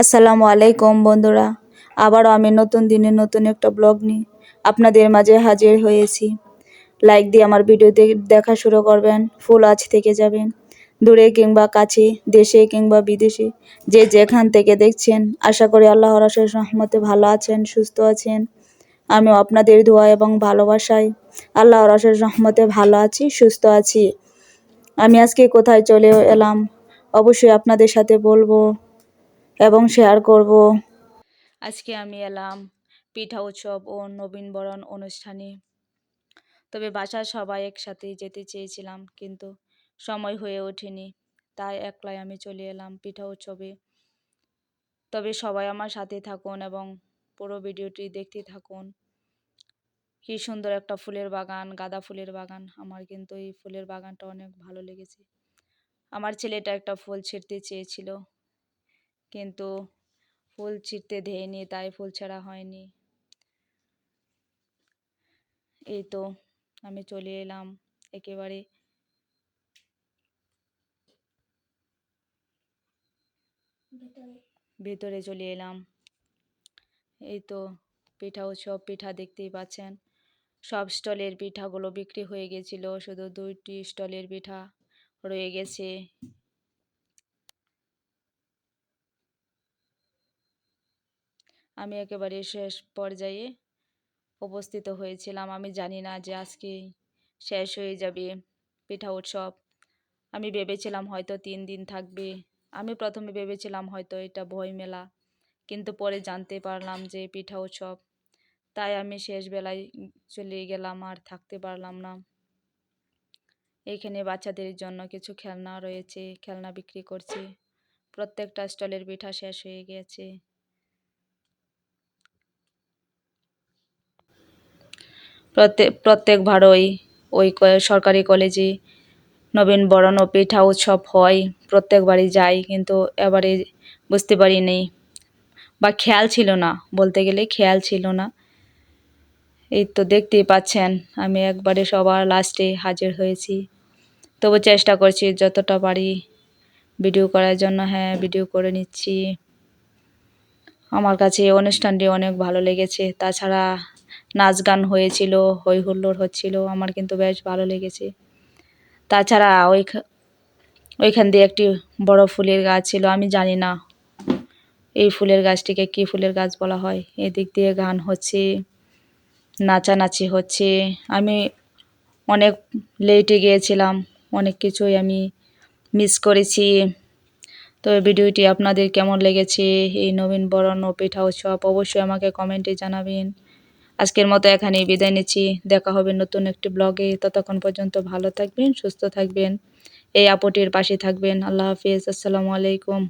আসসালামু আলাইকুম বন্ধুরা। আবারও আমি নতুন দিনে নতুন একটা ব্লগ নিয়ে আপনাদের মাঝে হাজির হয়েছি। লাইক দিয়ে আমার ভিডিও দেখা শুরু করবেন, ফুল আজ থেকে যাবেন। দূরে কিংবা কাছে, দেশে কিংবা বিদেশে, যে যেখান থেকে দেখছেন, আশা করি আল্লাহ রসের রহমতে ভালো আছেন, সুস্থ আছেন। আমিও আপনাদের দোয়া এবং ভালোবাসায় আল্লাহ রসের রহমতে ভালো আছি, সুস্থ আছি। আমি আজকে কোথায় চলে এলাম? অবশ্যই আপনাদের সাথে বলব এবং শেয়ার করব। আজকে আমি এলাম পিঠা উৎসব ও নবীনবরণ অনুষ্ঠানে। তবে বাসার সবাই একসাথে যেতে চেয়েছিলাম, কিন্তু সময় হয়ে ওঠেনি, তাই একলাই আমি চলে এলাম পিঠা উৎসবে। তবে সবাই আমার সাথে থাকুন এবং পুরো ভিডিওটি দেখতে থাকুন। কি সুন্দর একটা ফুলের বাগান, গাঁদা ফুলের বাগান। আমার কিন্তু এই ফুলের বাগানটা অনেক ভালো লেগেছে। আমার ছেলেটা একটা ফুল ছিঁড়তে চেয়েছিল। কিন্তু ফুল ছিঁড়তে দেয়নি, তাই ফুল ছাড়া হয়নি। এই তো আমি চলে এলাম একেবারে। ভেতরে চলে এলাম। এই তো পিঠা উৎসব, পিঠা দেখতেই পাচ্ছেন। সব স্টলের পিঠাগুলো বিক্রি হয়ে গেছিল, শুধু দুইটি স্টলের পিঠা রয়ে গেছে। আমি একেবারে শেষ পর্যায়ে উপস্থিত হয়েছিলাম। আমি জানি না যে আজকে শেষ হয়ে যাবে পিঠা উৎসব। আমি ভেবেছিলাম হয়তো তিন দিন থাকবে। আমি প্রথমে ভেবেছিলাম হয়তো এটা বই মেলা, কিন্তু পরে জানতে পারলাম যে পিঠা উৎসব। তাই আমি শেষ বেলায় চলে গেলাম, আর থাকতে পারলাম না। এখানে বাচ্চাদের জন্য কিছু খেলনা রয়েছে, খেলনা বিক্রি করছে। প্রত্যেকটা স্টলের পিঠা শেষ হয়ে গেছে। প্রত্যেক প্রত্যেকবারই ওই সরকারি কলেজে নবীন বরণ ও পিঠা উৎসব হয় প্রত্যেকবারই যাই কিন্তু এবারে বুঝতে পারিনি বা খেয়াল ছিল না, বলতে গেলে খেয়াল ছিল না। এই তো দেখতেই পাচ্ছেন, আমি একবারে সবার লাস্টে হাজির হয়েছি। তবু চেষ্টা করছি যতটা পারি ভিডিও করার জন্য হ্যাঁ ভিডিও করে নিচ্ছি। আমার কাছে অনুষ্ঠানটি অনেক ভালো লেগেছে। তাছাড়া নাচ গান হয়েছিল হই হুল্লোড় হচ্ছিল, আমার কিন্তু বেশ ভালো লেগেছে। তাছাড়া ওই ওইখান দিয়ে একটি বড় ফুলের গাছ ছিল, আমি জানি না এই ফুলের গাছটিকে কি ফুলের গাছ বলা হয়। এদিক দিয়ে গান হচ্ছে, নাচানাচি হচ্ছে। আমি অনেক লেটে গিয়েছিলাম, অনেক কিছুই আমি মিস করেছি। তো ভিডিওটি আপনাদের কেমন লেগেছে? এই নবীন বরণ ও পিঠা উৎসব অবশ্যই আমাকে কমেন্টে জানাবেন। আজকের মতো এখানেই বিদায় নিচ্ছি। দেখা হবে নতুন একটি ব্লগে। ততক্ষণ পর্যন্ত ভালো থাকবেন, সুস্থ থাকবেন, এই আপুটির পাশে থাকবেন। আল্লাহ হাফিজ। আসসালামু আলাইকুম।